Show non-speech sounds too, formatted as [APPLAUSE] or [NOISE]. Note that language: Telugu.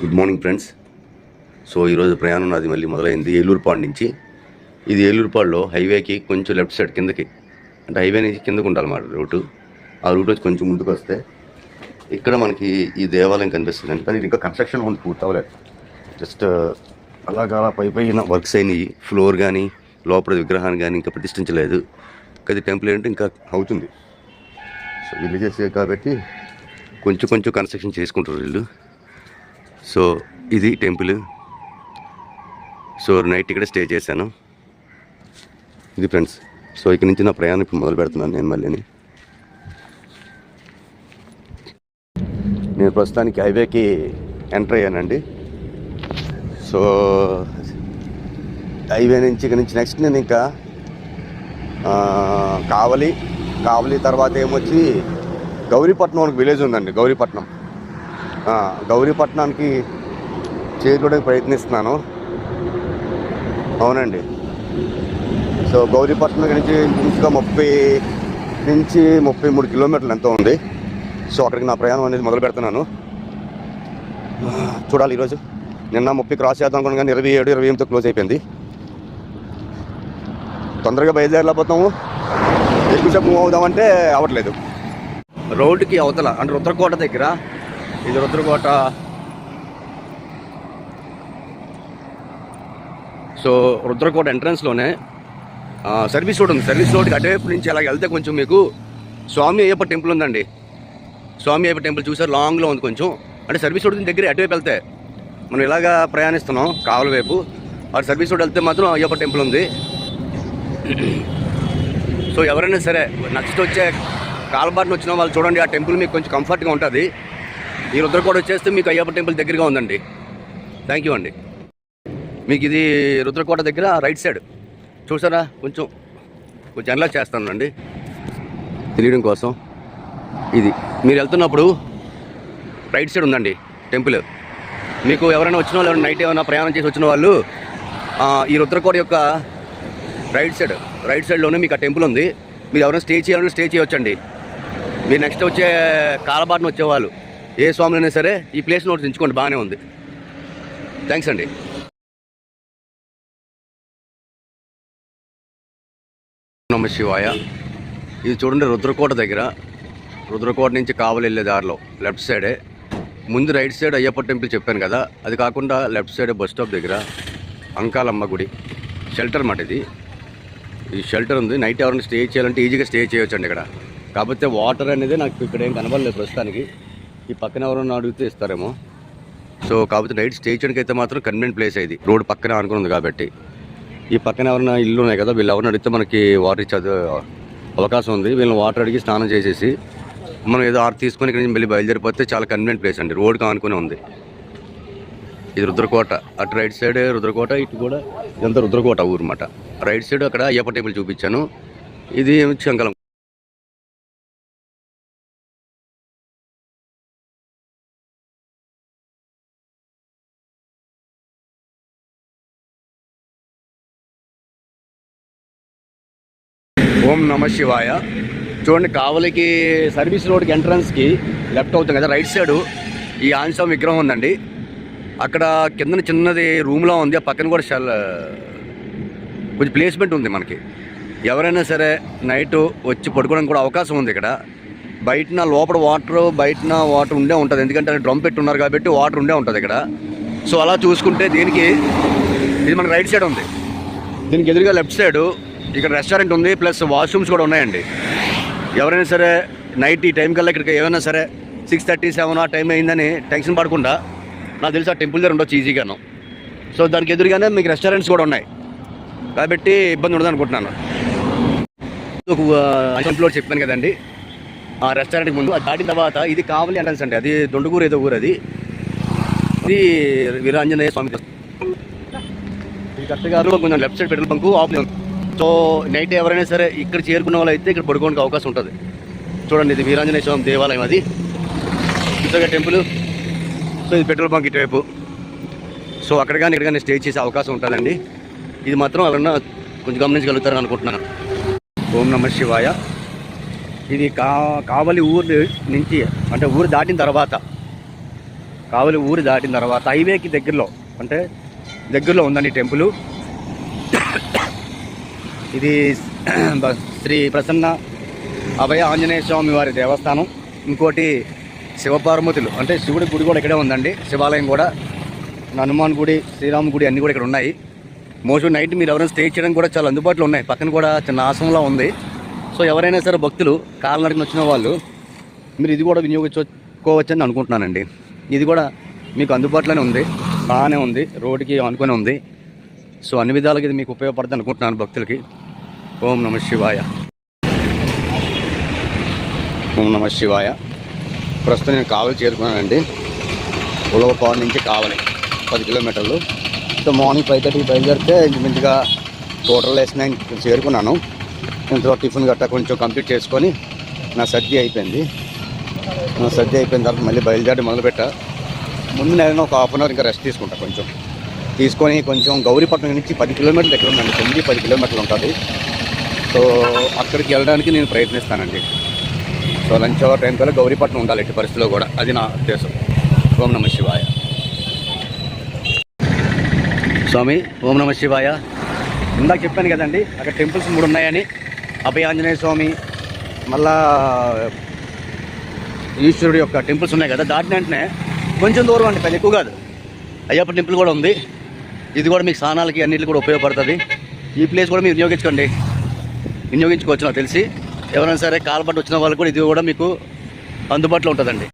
గుడ్ మార్నింగ్ ఫ్రెండ్స్ సో ఈరోజు ప్రయాణం నాది మళ్ళీ మొదలైంది. ఏలూరుపాడు నుంచి. ఇది ఏలూరుపాడులో హైవేకి కొంచెం లెఫ్ట్ సైడ్ కిందకి. అంటే హైవే నుంచి కిందకు ఉండాలన్నమాట రూటు. ఆ రూట్ వచ్చి కొంచెం ముందుకు వస్తే ఇక్కడ మనకి ఈ దేవాలయం కనిపిస్తుంది. కానీ ఇంకా కన్స్ట్రక్షన్ ఉంది పూర్తి అవ్వలేదు. జస్ట్ అలాగా పై పైన వర్క్స్ అయినాయి. ఫ్లోర్ కానీ లోపల విగ్రహాన్ని కానీ ఇంకా ప్రతిష్ఠించలేదు. అది టెంపుల్ ఏంటంటే ఇంకా అవుతుంది. సో వీళ్ళు చేసే కాబట్టి కొంచెం కొంచెం కన్స్ట్రక్షన్ చేసుకుంటారు వీళ్ళు. సో ఇది టెంపుల్. సో నైట్ ఇక్కడ స్టే చేశాను. ఇది ఫ్రెండ్స్ సో ఇక్కడ నుంచి నా ప్రయాణం ఇప్పుడు మొదలు పెడుతున్నాను నేను మళ్ళీని నేను ప్రస్తుతానికి హైవేకి ఎంటర్ అయ్యానండి. సో హైవే నుంచి ఇక్కడ నుంచి నెక్స్ట్ నేను ఇంకా కావలి కావలి తర్వాత ఏమొచ్చి గౌరీపట్నం ఒక విలేజ్ ఉందండి గౌరీపట్నం. గౌరీపట్నానికి చేరుకోవడానికి ప్రయత్నిస్తున్నాను. అవునండి. సో గౌరీపట్నం నుంచి ఇంకా ముప్పై నుంచి ముప్పై మూడు కిలోమీటర్లు ఎంతో ఉంది. సో అక్కడికి నా ప్రయాణం అనేది మొదలు పెడుతున్నాను. చూడాలి ఈరోజు. నిన్న ముప్పై క్రాస్ చేద్దాం అనుకున్నాను కానీ ఇరవై ఏడు ఇరవై ఎనిమిదితో క్లోజ్ అయిపోయింది. తొందరగా బయలుదేరలేకపోతాము ఎక్కువసేపు మూవ్ అవుదామంటే అవ్వట్లేదు రోడ్డుకి అవతల అంటే రుద్రకోట దగ్గర ఇది రుద్రకోట. సో రుద్రకోట ఎంట్రన్స్లోనే సర్వీస్ రోడ్ ఉంది. సర్వీస్ రోడ్కి అటువైపు నుంచి అలా వెళ్తే కొంచెం మీకు స్వామి అయ్యప్ప టెంపుల్ ఉందండి. స్వామి అయ్యప్ప టెంపుల్ చూసారు లాంగ్లో ఉంది కొంచెం. అంటే సర్వీస్ రోడ్ దగ్గర అటువైపు వెళ్తే మనం ఇలాగా ప్రయాణిస్తున్నాం కావల వైపు. అటు సర్వీస్ రోడ్ వెళ్తే మాత్రం అయ్యప్ప టెంపుల్ ఉంది. సో ఎవరైనా సరే నచ్చితే వచ్చే కాలబాటున వచ్చిన వాళ్ళు చూడండి ఆ టెంపుల్ మీకు కొంచెం కంఫర్ట్గా ఉంటుంది. ఈ రుద్రకోట వచ్చేస్తే మీకు అయ్యప్ప టెంపుల్ దగ్గరగా ఉందండి. థ్యాంక్ యూ అండి. మీకు ఇది రుద్రకోట దగ్గర రైట్ సైడ్. చూసారా? కొంచెం కొంచెం ఎలా చేస్తానండి. తెలియడం కోసం. ఇది మీరు వెళ్తున్నప్పుడు రైట్ సైడ్ ఉందండి టెంపుల్. మీకు ఎవరైనా వచ్చిన వాళ్ళు నైట్ ఏమైనా ప్రయాణం చేసి వచ్చిన వాళ్ళు ఈ రుద్రకోట యొక్క రైట్ సైడ్ రైట్ సైడ్లోనే మీకు ఆ టెంపుల్ ఉంది. మీరు ఎవరైనా స్టే చేయాలంటే స్టే చేయొచ్చండి. మీరు నెక్స్ట్ వచ్చే కాలబాటను వచ్చేవాళ్ళు. ఏ స్వామినైనా సరే ఈ ప్లేస్ నోట్స్ ఎంచుకోండి బాగానే ఉంది. థ్యాంక్స్ అండి. నమ శివాయ. ఇది చూడండి రుద్రకోట దగ్గర. రుద్రకోట నుంచి కావలి వెళ్ళే దారిలో లెఫ్ట్ సైడే ముందు రైట్ సైడ్ అయ్యప్ప టెంపుల్ చెప్పాను కదా అది కాకుండా లెఫ్ట్ సైడ్ బస్ స్టాప్ దగ్గర అంకాలమ్మ గుడి. షెల్టర్ మాట ఇది. ఈ షెల్టర్ ఉంది. నైట్ ఎవరైనా స్టే చేయాలంటే ఈజీగా స్టే చేయొచ్చండి ఇక్కడ. కాకపోతే వాటర్ అనేది నాకు ఇక్కడ ఏం కనబడలేదు ప్రస్తుతానికి. ఈ పక్కన ఎవరన్నా అడిగితే ఇస్తారేమో. సో కాకపోతే నైట్ స్టే చేయడానికి అయితే మాత్రం కన్వీనియంట్ ప్లేస్ ఇది. రోడ్ పక్కన అనుకుని ఉంది కాబట్టి. ఈ పక్కన ఎవరైనా ఇల్లు ఉన్నాయి కదా వీళ్ళు ఎవరిని అడిగితే మనకి వాటర్ ఇచ్చే అవకాశం ఉంది. వీళ్ళని వాటర్ అడిగి స్నానం చేసేసి మనం ఏదో ఆరు తీసుకొని ఇక్కడ నుంచి మళ్ళీ బయలుదేరిపోతే చాలా కన్వీనియంట్ ప్లేస్ అండి. రోడ్కి ఆనుకుని ఉంది. ఇది రుద్రకోట. అటు రైట్ సైడ్ రుద్రకోట ఇటు కూడా ఇదంతా రుద్రకోట ఊరు అన్నమాట. రైట్ సైడ్ అక్కడ అయ్యప్ప టెంపుల్ చూపించాను. ఇది శంకలం ఓం నమ శివాయ. చూడండి కావలికి సర్వీస్ రోడ్కి ఎంట్రన్స్కి లెఫ్ట్ అవుతుంది కదా రైట్ సైడ్ ఈ ఆంజనేయ విగ్రహం ఉందండి. అక్కడ కింద చిన్నది రూమ్లా ఉంది ఆ పక్కన కూడా షెల్ కొంచెం ప్లేస్మెంట్ ఉంది మనకి. ఎవరైనా సరే నైట్ వచ్చి పడుకోవడానికి కూడా అవకాశం ఉంది ఇక్కడ. బయటన లోపల వాటర్ బయటన వాటర్ ఉండే ఉంటుంది. ఎందుకంటే డ్రమ్ పెట్టి ఉన్నారు కాబట్టి వాటర్ ఉండే ఉంటుంది ఇక్కడ. సో అలా చూసుకుంటే దీనికి ఇది మన రైట్ సైడ్ ఉంది. దీనికి ఎదురుగా లెఫ్ట్ సైడ్ ఇక్కడ రెస్టారెంట్ ఉంది ప్లస్ వాష్రూమ్స్ కూడా ఉన్నాయండి. ఎవరైనా సరే నైట్ ఈ టైం కల్లా ఇక్కడికి ఏమైనా సరే సిక్స్ థర్టీ సెవెన్ ఆ టైం అయిందని టెన్షన్ పడకుండా నాకు తెలిసి ఆ టెంపుల్ దగ్గర ఉండొచ్చు ఈజీగాను. సో దానికి ఎదురుగానే మీకు రెస్టారెంట్స్ కూడా ఉన్నాయి. కాబట్టి ఇబ్బంది ఉండదు అనుకుంటున్నాను. ఒక టెంపుల్ చెప్పాను కదండి. ఆ రెస్టారెంట్కి ముందు అది దాటిన తర్వాత ఇది కావాలి ఎంట్రన్స్ అండి. అది దొండగూరు ఏదో ఊరు అది. ఇది వీరాంజనేయ స్వామి. ఈ గారు కొంచెం left side petrol bunk of so night ఎవరైనా సరే ఇక్కడ చేరుకున్న వాళ్ళు అయితే ఇక్కడ పడుకోవడానికి అవకాశం ఉంటుంది. చూడండి ఇది వీరాంజనేయ స్వామి దేవాలయం అది. ఇతగా టెంపుల్. సో ఇది పెట్రోల్ బంక్ ఇటువైపు. సో అక్కడ కానీ ఇక్కడ కానీ స్టే చేసే అవకాశం ఉంటుందండి. ఇది మాత్రం ఎవరన్నా కొంచెం గమనించగలుగుతారని అనుకుంటున్నాను. ఓం నమ శివాయ. ఇది కా కావలి ఊరు నుంచి అంటే ఊరు దాటిన తర్వాత కావలి ఊరు దాటిన తర్వాత హైవేకి దగ్గరలో అంటే దగ్గరలో ఉందండి టెంపుల్. ఇది [CLEARS THROAT] శ్రీ ప్రసన్న అభయ ఆంజనేయ స్వామి వారి దేవస్థానం. ఇంకోటి శివపార్వతులు అంటే శివుడి గుడి కూడా ఇక్కడే ఉందండి. శివాలయం కూడా. హనుమాన్ గుడి శ్రీరామ గుడి అన్నీ కూడా ఇక్కడ ఉన్నాయి. మోస్ట్ నైట్ మీరు ఎవరైనా స్టే చేయడం కూడా చాలా అందుబాటులో ఉన్నాయి. పక్కన కూడా చిన్న ఆశ్రమంలో ఉంది. సో ఎవరైనా సరే భక్తులు కాలనడికి వచ్చిన వాళ్ళు మీరు ఇది కూడా వినియోగించుకోవచ్చని అనుకుంటున్నానండి. ఇది కూడా మీకు అందుబాటులోనే ఉంది. బాగానే ఉంది. రోడ్డుకి అనుకుని ఉంది. సో అన్ని విధాలుగా ఇది మీకు ఉపయోగపడుతుంది అనుకుంటున్నాను భక్తులకి. ఓం నమ శివాయ. ఓం నమ శివాయ. ప్రస్తుతం నేను కావలి చేరుకున్నానండి. ఉలవపాడు నుంచి కావలి పది కిలోమీటర్లు. సో మార్నింగ్ ఫైవ్ థర్టీకి బయలుదేరితే ఇంచుమించుగా టోటల్ వేసి చేరుకున్నాను. ఇంట్లో టిఫిన్ గట్టా కొంచెం కంప్లీట్ చేసుకొని నా సర్ది అయిపోయింది. నా సర్ది అయిపోయిన తర్వాత మళ్ళీ బయలుదేరి మొదలుపెట్టా. ముందు నేను ఒక హాఫ్ అన్ అవర్ ఇంకా రెస్ట్ తీసుకుంటా కొంచెం. తీసుకొని కొంచెం గౌరీపట్నం నుంచి పది కిలోమీటర్లు దగ్గర ఉందండి తొమ్మిది పది కిలోమీటర్లు ఉంటుంది. సో అక్కడికి వెళ్ళడానికి నేను ప్రయత్నిస్తానండి. సో లంచ్ అవర్ టైం కల్లా గౌరీపట్నం ఉండాలి ఎట్టి పరిస్థితిలో కూడా. అది నా ఉద్దేశం. ఓం నమ శివాయ. స్వామి ఓం నమ శివాయ. ఇందాక చెప్పాను కదండి అక్కడ టెంపుల్స్ మూడు ఉన్నాయని. అభయ ఆంజనేయ స్వామి మళ్ళా ఈశ్వరుడు యొక్క టెంపుల్స్ ఉన్నాయి కదా దాటిన వెంటనే కొంచెం దూరం అండి పెద్ద ఎక్కువ కాదు. అయ్యప్ప టెంపుల్ కూడా ఉంది. ఇది కూడా మీకు స్నానాలకి అన్నింటికి కూడా ఉపయోగపడుతుంది. ఈ ప్లేస్ కూడా మీరు వినియోగించుకోండి. వినియోగించుకోవచ్చు నాకు తెలిసి. ఎవరైనా సరే కాలపట్టు వచ్చిన వాళ్ళు కూడా ఇది కూడా మీకు అందుబాటులో ఉంటుందండి.